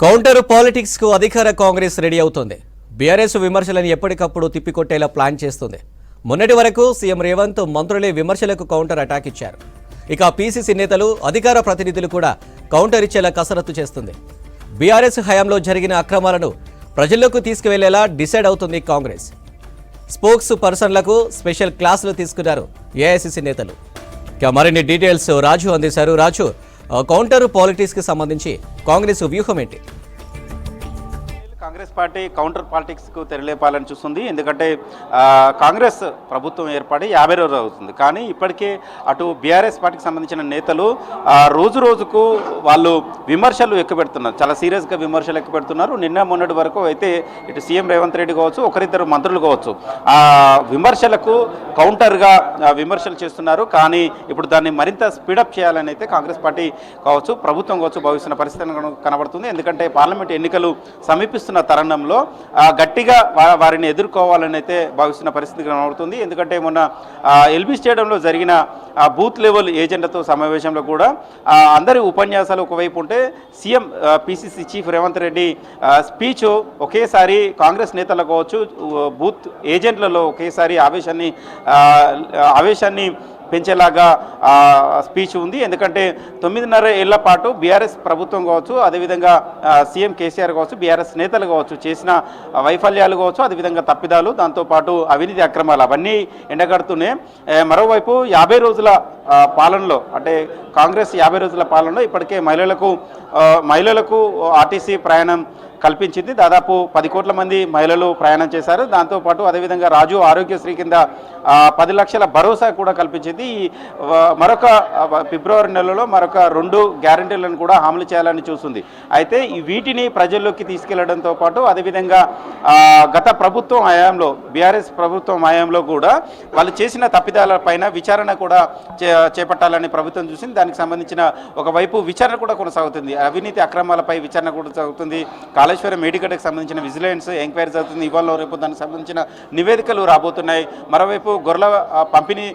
Counter పాలిటిక్స్కు అధికార Congress ready అవుతోంది. BRS విమర్శలను ఎప్పటికప్పుడు తిప్పికొట్టేలా ప్లాన్ చేస్తుంది. మొన్నటి వరకు సీఎం రేవంత్ మంత్రులే విమర్శలకు కౌంటర్ అటాక్ ఇచ్చారు. ఇక పీసీసీ నేతలు అధికార ప్రతినిధులు కూడా కౌంటర్ ఇచ్చేలా కసరత్తు చేస్తుంది. బీఆర్ఎస్ హయాంలో జరిగిన అక్రమాలను ప్రజల్లోకి తీసుకువెళ్ళేలా డిసైడ్ అవుతుంది కాంగ్రెస్. స్పోక్స్ పర్సన్లకు స్పెషల్ క్లాసులు తీసుకున్నారు ఏఐసిసి నేతలు. ఇక మరిన్ని డీటెయిల్స్ రాజు అందిశారు రాజు కౌంటర్ పాలిటిక్స్కి సంబంధించి కాంగ్రెస్ వ్యూహం ఏంటి? కాంగ్రెస్ పార్టీ కౌంటర్ పాలిటిక్స్కు తెరలేపాలని చూస్తుంది. ఎందుకంటే కాంగ్రెస్ ప్రభుత్వం ఏర్పడి యాభై రోజులు అవుతుంది. కానీ ఇప్పటికే అటు బీఆర్ఎస్ పార్టీకి సంబంధించిన నేతలు రోజు రోజుకు వాళ్ళు విమర్శలు ఎక్కుపెడుతున్నారు. చాలా సీరియస్గా విమర్శలు ఎక్కుపెడుతున్నారు. నిన్న మొన్నటి వరకు అయితే ఇటు సీఎం రేవంత్ రెడ్డి కావచ్చు ఒకరిద్దరు మంత్రులు కావచ్చు ఆ విమర్శలకు కౌంటర్గా విమర్శలు చేస్తున్నారు. కానీ ఇప్పుడు దాన్ని మరింత స్పీడప్ చేయాలని అయితే కాంగ్రెస్ పార్టీ కావచ్చు ప్రభుత్వం కావచ్చు భావిస్తున్న పరిస్థితి కనబడుతుంది. ఎందుకంటే పార్లమెంట్ ఎన్నికలు సమీపిస్తున్న తరుణంలో గట్టిగా వారిని ఎదుర్కోవాలని అయితే భావిస్తున్న పరిస్థితి కనబడుతుంది. ఎందుకంటే మొన్న ఎల్బీ స్టేడియంలో జరిగిన బూత్ లెవెల్ ఏజెంట్లతో సమావేశంలో కూడా అందరి ఉపన్యాసాలు ఒకవైపు ఉంటే CM PCC chief Revanth Reddy speech ఒకేసారి కాంగ్రెస్ నేతలు కావచ్చు బూత్ ఏజెంట్లలో ఒకేసారి ఆవేశాన్ని ఆవేశాన్ని పెంచేలాగా స్పీచ్ ఉంది. ఎందుకంటే తొమ్మిదిన్నర ఏళ్ళ పాటు బీఆర్ఎస్ ప్రభుత్వం కావచ్చు అదేవిధంగా సీఎం కేసీఆర్ కావచ్చు బీఆర్ఎస్ నేతలు కావచ్చు చేసిన వైఫల్యాలు కావచ్చు అదేవిధంగా తప్పిదాలు దాంతోపాటు అవినీతి అక్రమాలు అవన్నీ ఎండగడుతూనే మరోవైపు యాభై రోజుల పాలనలో అంటే కాంగ్రెస్ యాభై రోజుల పాలనలో ఇప్పటికే మహిళలకు మహిళలకు ఆర్టీసీ ప్రయాణం కల్పించింది. దాదాపు పది కోట్ల మంది మహిళలు ప్రయాణం చేశారు. దాంతోపాటు అదేవిధంగా రాజు ఆరోగ్యశ్రీ కింద పది లక్షల భరోసా కూడా కల్పించింది. ఈ మరొక ఫిబ్రవరి నెలలో మరొక రెండు గ్యారంటీలను కూడా అమలు చేయాలని చూస్తుంది. అయితే వీటిని ప్రజల్లోకి తీసుకెళ్ళడంతో పాటు అదేవిధంగా గత ప్రభుత్వం హయాంలో బీఆర్ఎస్ ప్రభుత్వం హయాంలో కూడా వాళ్ళు చేసిన తప్పిదాల పైన విచారణ కూడా చే- చేపట్టాలని ప్రభుత్వం చూసింది. దానికి సంబంధించిన ఒకవైపు విచారణ కూడా కొనసాగుతుంది. అవినీతి అక్రమాలపై విచారణ కూడా సాగుతుంది కాళేశ్వరం మేడిగడ్డకు సంబంధించిన విజిలెన్స్ ఎంక్వైరీ జరుగుతుంది. ఇవాళ రేపు దానికి సంబంధించిన నివేదికలు రాబోతున్నాయి. మరోవైపు గొర్రెల పంపిణీ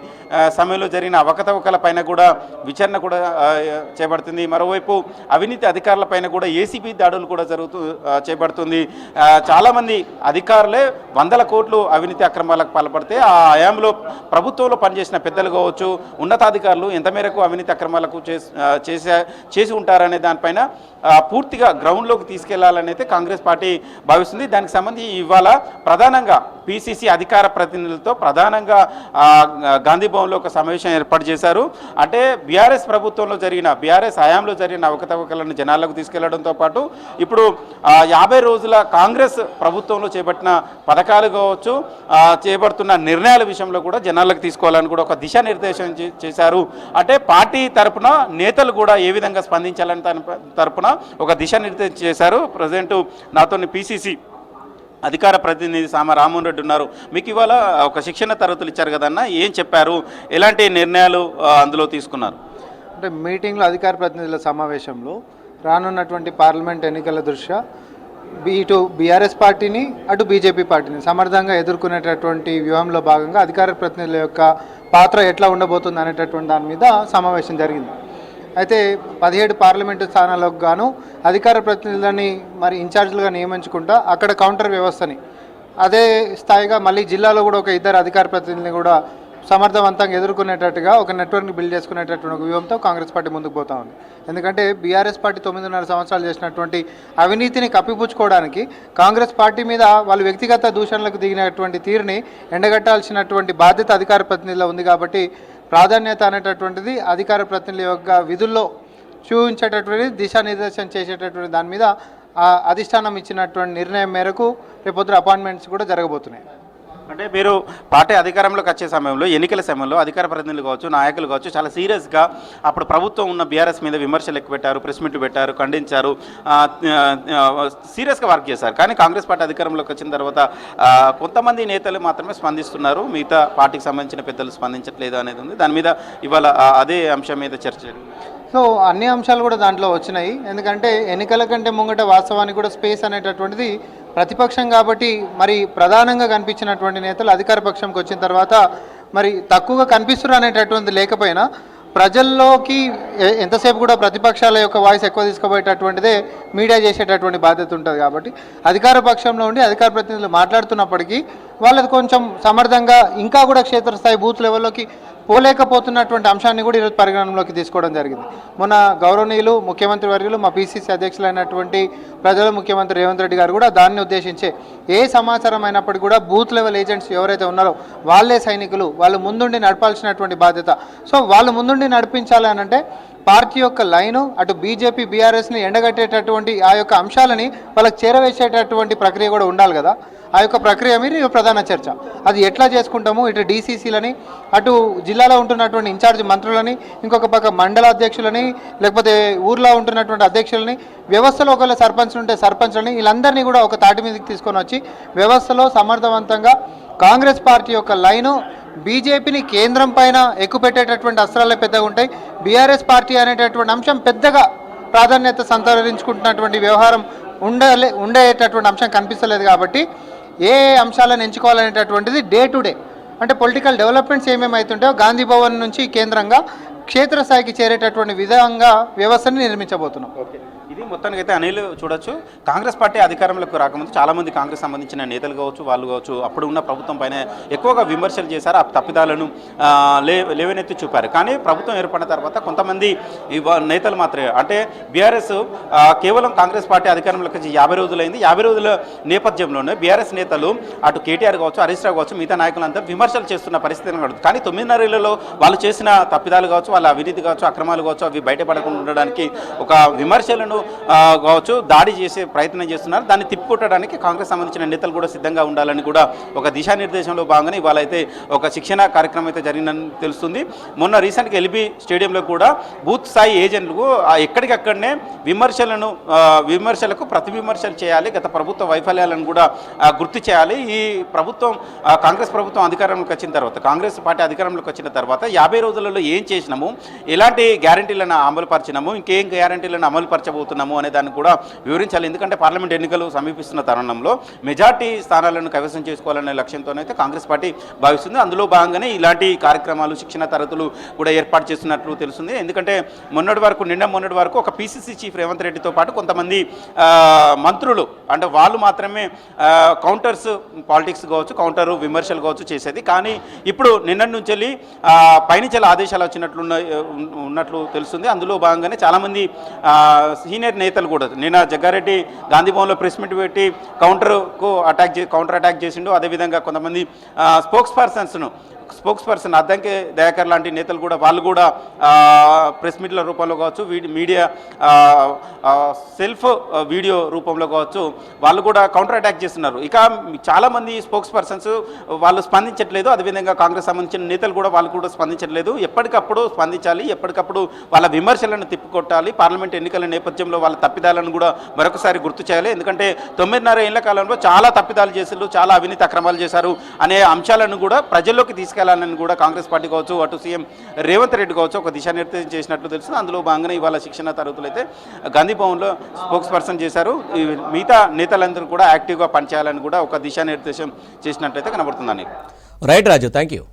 సమయంలో జరిగిన అవకతవకల పైన కూడా విచారణ కూడా చేపడుతుంది. మరోవైపు అవినీతి అధికారుల పైన కూడా ఏసీబీ దాడులు కూడా జరుగుతూ చేపడుతుంది. చాలామంది అధికారులే వందల కోట్లు అవినీతి అక్రమాలకు పాల్పడితే ఆ హయాంలో ప్రభుత్వంలో పనిచేసిన పెద్దలు కావచ్చు ఉన్నతాధికారులు ఎంత మేరకు అవినీతి అక్రమాలకు చేసి చేసే చేసి ఉంటారనే దానిపైన పూర్తిగా గ్రౌండ్లోకి తీసుకెళ్ళాలని అయితే కాంగ్రెస్ పార్టీ భావిస్తుంది. దానికి సంబంధించి ఇవాళ ప్రధానంగా పిసిసి అధికార ప్రతినిధులతో ప్రధానంగా గాంధీ భవన్లో ఒక సమావేశం ఏర్పాటు చేశారు. అంటే బీఆర్ఎస్ ప్రభుత్వంలో జరిగిన బీఆర్ఎస్ హయాంలో జరిగిన అవకతవకలను జనాలకు తీసుకెళ్ళడంతో పాటు ఇప్పుడు యాభై రోజుల కాంగ్రెస్ ప్రభుత్వంలో చేపట్టిన పథకాలు కావచ్చు చేపడుతున్న నిర్ణయాల విషయంలో కూడా జనాలకు తీసుకోవాలని కూడా ఒక దిశానిర్దేశం చే- చేశారు. అంటే పార్టీ తరపున నేతలు కూడా ఏ విధంగా స్పందించాలని తన- తరపున ఒక దిశానిర్దేశం చేశారు. ప్రజెంట్ నాతోని పిసిసి అధికార ప్రతినిధి సామ రామ్మోహన్ రెడ్డి ఉన్నారు. మీకు ఇవాళ ఒక శిక్షణ తరగతులు ఇచ్చారు కదన్న ఏం చెప్పారు? ఎలాంటి నిర్ణయాలు అందులో తీసుకున్నారు? అంటే మీటింగ్లో అధికార ప్రతినిధుల సమావేశంలో రానున్నటువంటి పార్లమెంట్ ఎన్నికల దృష్ట్యా ఇటు బీఆర్ఎస్ పార్టీని అటు బీజేపీ పార్టీని సమర్థంగా ఎదుర్కొనేటటువంటి వ్యూహంలో భాగంగా అధికార ప్రతినిధుల యొక్క పాత్ర ఎట్లా ఉండబోతుంది అనేటటువంటి దాని మీద సమావేశం జరిగింది. అయితే పదిహేడు పార్లమెంటు స్థానాలకు గాను అధికార ప్రతినిధులని మరి ఇన్ఛార్జీలుగా నియమించుకుంటా అక్కడ కౌంటర్ వ్యవస్థని అదే స్థాయిగా మళ్ళీ జిల్లాలో కూడా ఒక ఇద్దరు అధికార ప్రతినిధులని కూడా సమర్థవంతంగా ఎదుర్కొనేటట్టుగా ఒక నెట్వర్క్ని బిల్డ్ చేసుకునేటటువంటి వ్యూహంతో కాంగ్రెస్ పార్టీ ముందుకు పోతా ఉంది. ఎందుకంటే బీఆర్ఎస్ పార్టీ తొమ్మిదిన్నర సంవత్సరాలు చేసినటువంటి అవినీతిని కప్పిపుచ్చుకోవడానికి కాంగ్రెస్ పార్టీ మీద వాళ్ళు వ్యక్తిగత దూషణలకు దిగినటువంటి తీరుని ఎండగట్టాల్సినటువంటి బాధ్యత అధికార ప్రతినిధిలో ఉంది కాబట్టి ప్రాధాన్యత అనేటటువంటిది అధికార ప్రతినిధుల యొక్క విధుల్లో చూపించేటటువంటి దిశానిర్దేశం చేసేటటువంటి దాని మీద ఆ అధిష్టానం ఇచ్చినటువంటి నిర్ణయం మేరకు రేపొద్దు అపాయింట్మెంట్స్ కూడా జరగబోతున్నాయి. అంటే మీరు పార్టీ అధికారంలోకి వచ్చే సమయంలో ఎన్నికల సమయంలో అధికార ప్రతినిధులు కావచ్చు నాయకులు కావచ్చు చాలా సీరియస్గా అప్పుడు ప్రభుత్వం ఉన్న బీఆర్ఎస్ మీద విమర్శలు ఎక్కువ పెట్టారు ప్రెస్ మీట్లు పెట్టారు ఖండించారు సీరియస్గా వర్క్ చేశారు. కానీ కాంగ్రెస్ పార్టీ అధికారంలోకి వచ్చిన తర్వాత కొంతమంది నేతలు మాత్రమే స్పందిస్తున్నారు. మిగతా పార్టీకి సంబంధించిన పెద్దలు స్పందించట్లేదు అనేది ఉంది. దాని మీద ఇవాళ అదే అంశం మీద చర్చ సో అన్ని అంశాలు కూడా దాంట్లో వచ్చినాయి. ఎందుకంటే ఎన్నికల కంటే ముంగట వాస్తవానికి కూడా స్పేస్ అనేటటువంటిది ప్రతిపక్షం కాబట్టి మరి ప్రధానంగా కనిపించినటువంటి నేతలు అధికార పక్షంకి వచ్చిన తర్వాత మరి తక్కువగా కనిపిస్తున్నారు అనేటటువంటిది లేకపోయినా ప్రజల్లోకి ఎంతసేపు కూడా ప్రతిపక్షాల యొక్క వాయిస్ ఎక్కువ తీసుకుపోయేటటువంటిదే మీడియా చేసేటటువంటి బాధ్యత ఉంటుంది కాబట్టి అధికార పక్షంలో ఉండి అధికార ప్రతినిధులు మాట్లాడుతున్నప్పటికీ వాళ్ళది కొంచెం సమర్థంగా ఇంకా కూడా క్షేత్రస్థాయి బూత్ లెవెల్లోకి పోలేకపోతున్నటువంటి అంశాన్ని కూడా ఈరోజు పరిగణనలోకి తీసుకోవడం జరిగింది. మొన్న గౌరవనీయులు ముఖ్యమంత్రి వర్యులు మా పిసిసి అధ్యక్షులైనటువంటి ప్రజల ముఖ్యమంత్రి రేవంత్ రెడ్డి గారు కూడా దాన్ని ఉద్దేశించే ఏ సమాచారం అయినప్పటికీ కూడా బూత్ లెవెల్ ఏజెంట్స్ ఎవరైతే ఉన్నారో వాళ్ళే సైనికులు వాళ్ళు ముందుండి నడపాల్సినటువంటి బాధ్యత. సో వాళ్ళు ముందుండి నడిపించాలి అంటే పార్టీ యొక్క లైను అటు బీజేపీ బీఆర్ఎస్ని ఎండగట్టేటటువంటి ఆ యొక్క అంశాలని వాళ్ళకి చేరవేసేటటువంటి ప్రక్రియ కూడా ఉండాలి కదా. ఆ యొక్క ప్రక్రియ మీద ప్రధాన చర్చ. అది ఎట్లా చేసుకుంటాము? ఇటు డీసీసీలని అటు జిల్లాలో ఉంటున్నటువంటి ఇన్ఛార్జ్ మంత్రులని ఇంకొక పక్క మండల అధ్యక్షులని లేకపోతే ఊర్లో ఉంటున్నటువంటి అధ్యక్షులని వ్యవస్థలో ఒకవేళ సర్పంచ్లు ఉంటే సర్పంచ్లని వీళ్ళందరినీ కూడా ఒక తాటి మీదకి తీసుకొని వచ్చి వ్యవస్థలో సమర్థవంతంగా కాంగ్రెస్ పార్టీ యొక్క లైను బీజేపీని కేంద్రం పైన ఎక్కుపెట్టేటటువంటి అస్త్రాలే పెద్దగా ఉంటాయి. బీఆర్ఎస్ పార్టీ అనేటటువంటి అంశం పెద్దగా ప్రాధాన్యత సంతరించుకుంటున్నటువంటి వ్యవహారం ఉండలే ఉండేటటువంటి అంశం కనిపిస్తలేదు కాబట్టి ఏ అంశాలను ఎంచుకోవాలనేటటువంటిది డే టు డే. అంటే పొలిటికల్ డెవలప్మెంట్స్ ఏమేమి అవుతుంటాయో గాంధీ భవన్ నుంచి కేంద్రంగా క్షేత్రస్థాయికి చేరేటటువంటి విధంగా వ్యవస్థని నిర్మించబోతున్నాం. ఓకే. ఇది మొత్తానికి అయితే అనిల్ చూడొచ్చు. కాంగ్రెస్ పార్టీ అధికారంలోకి రాకముందు చాలామంది కాంగ్రెస్ సంబంధించిన నేతలు కావచ్చు వాళ్ళు కావచ్చు అప్పుడు ఉన్న ప్రభుత్వం పైన ఎక్కువగా విమర్శలు చేశారు. ఆ తప్పిదాలను లే లేవనెత్తి చూపారు. కానీ ప్రభుత్వం ఏర్పడిన తర్వాత కొంతమంది నేతలు మాత్రమే. అంటే బీఆర్ఎస్ కేవలం కాంగ్రెస్ పార్టీ అధికారంలోకి వచ్చి యాభై రోజులైంది. యాభై రోజుల నేపథ్యంలోనే బీఆర్ఎస్ నేతలు అటు కేటీఆర్ కావచ్చు హరీష్ రావు కావచ్చు మిగతా నాయకులంతా విమర్శలు చేస్తున్న పరిస్థితి కనబడుతుంది. కానీ తొమ్మిదిన్నరలో వాళ్ళు చేసిన తప్పిదాలు కావచ్చు వాళ్ళ అవినీతి కావచ్చు అక్రమాలు కావచ్చు అవి బయటపడకుండా ఉండడానికి ఒక విమర్శలను వాళ్ళు కావచ్చు దాడి చేసే ప్రయత్నం చేస్తున్నారు. దాన్ని తిప్పికొట్టడానికి కాంగ్రెస్ సంబంధించిన నేతలు కూడా సిద్ధంగా ఉండాలని కూడా ఒక దిశానిర్దేశంలో భాగంగా ఇవాళ అయితే ఒక శిక్షణ కార్యక్రమం అయితే జరిగిందని తెలుస్తుంది. మొన్న రీసెంట్గా ఎల్బీ స్టేడియంలో కూడా బూత్ స్థాయి ఏజెంట్లకు ఎక్కడికక్కడనే విమర్శలను విమర్శలకు ప్రతి విమర్శలు చేయాలి గత ప్రభుత్వ వైఫల్యాలను కూడా గుర్తు చేయాలి. ఈ ప్రభుత్వం కాంగ్రెస్ ప్రభుత్వం అధికారంలోకి వచ్చిన తర్వాత కాంగ్రెస్ పార్టీ అధికారంలోకి వచ్చిన తర్వాత యాభై రోజులలో ఏం చేసినాము? ఎలాంటి గ్యారంటీలను అమలు పరిచినాము ఇంకేం గ్యారంటీలను అమలు చేయబోతున్నాము అనే దాన్ని కూడా వివరించాలి. ఎందుకంటే పార్లమెంట్ ఎన్నికలు సమీపిస్తున్న తరుణంలో మెజార్టీ స్థానాలను కైవసం చేసుకోవాలనే లక్ష్యంతోనైతే కాంగ్రెస్ పార్టీ భావిస్తుంది. అందులో భాగంగానే ఇలాంటి కార్యక్రమాలు శిక్షణ తరగతులు కూడా ఏర్పాటు చేస్తున్నట్లు తెలుస్తుంది. ఎందుకంటే మొన్నటి వరకు నిన్న మొన్నటి వరకు ఒక పీసీసీ చీఫ్ రేవంత్ రెడ్డితో పాటు కొంతమంది మంత్రులు అంటే వాళ్ళు మాత్రమే కౌంటర్స్ పాలిటిక్స్ కావచ్చు కౌంటర్ విమర్శలు కావచ్చు చేసేది. కానీ ఇప్పుడు నిన్నటి నుంచి వెళ్ళి ఆ, పైనుంచి ఆదేశాలు వచ్చినట్లు ఉన్నట్లు తెలుస్తుంది. అందులో భాగంగానే చాలామంది సీనియర్ నేతలు కూడా. నిన్న జగ్గారెడ్డి గాంధీభవన్లో ప్రెస్ మీట్ పెట్టి కౌంటర్కు అటాక్ చే కౌంటర్ అటాక్ చేసిండు. అదేవిధంగా కొంతమంది స్పోక్స్ పర్సన్స్ను స్పోక్స్ పర్సన్ అద్దంకి దయాకర్ లాంటి నేతలు కూడా వాళ్ళు కూడా ప్రెస్ మీట్ల రూపంలో కావచ్చు మీడియా సెల్ఫ్ వీడియో రూపంలో కావచ్చు వాళ్ళు కూడా కౌంటర్ అటాక్ చేస్తున్నారు. ఇక చాలామంది స్పోక్స్ పర్సన్స్ వాళ్ళు స్పందించట్లేదు. అదేవిధంగా కాంగ్రెస్ సంబంధించిన నేతలు కూడా వాళ్ళు కూడా స్పందించట్లేదు. ఎప్పటికప్పుడు స్పందించాలి ఎప్పటికప్పుడు వాళ్ళ విమర్శలను తిప్పికొట్టాలి. పార్లమెంట్ ఎన్నికల నేపథ్యంలో వాళ్ళ తప్పిదాలను కూడా మరొకసారి గుర్తు చేయాలి. ఎందుకంటే తొమ్మిదిన్నర ఏళ్ళ కాలంలో చాలా తప్పిదాలు చేశారు చాలా అవినీతి అక్రమాలు చేశారు అనే అంశాలను కూడా ప్రజల్లోకి తీసుకెళ్ళాలని కూడా కాంగ్రెస్ పార్టీ కావచ్చు అటు సీఎం రేవంత్ రెడ్డి కావచ్చు ఒక దిశానిర్దేశం చేసినట్లు తెలుస్తుంది. అందులో భాగంగానే ఇవాళ శిక్షణ తరగతులు అయితే గాంధీ భవన్లో స్పోక్స్ పర్సన్ చేశారు. ఈ మిగతా నేతలందరూ కూడా యాక్టివ్గా పనిచేయాలని కూడా ఒక దిశానిర్దేశం చేసినట్లయితే కనబడుతుందని రైట్ రాజు థ్యాంక్ యూ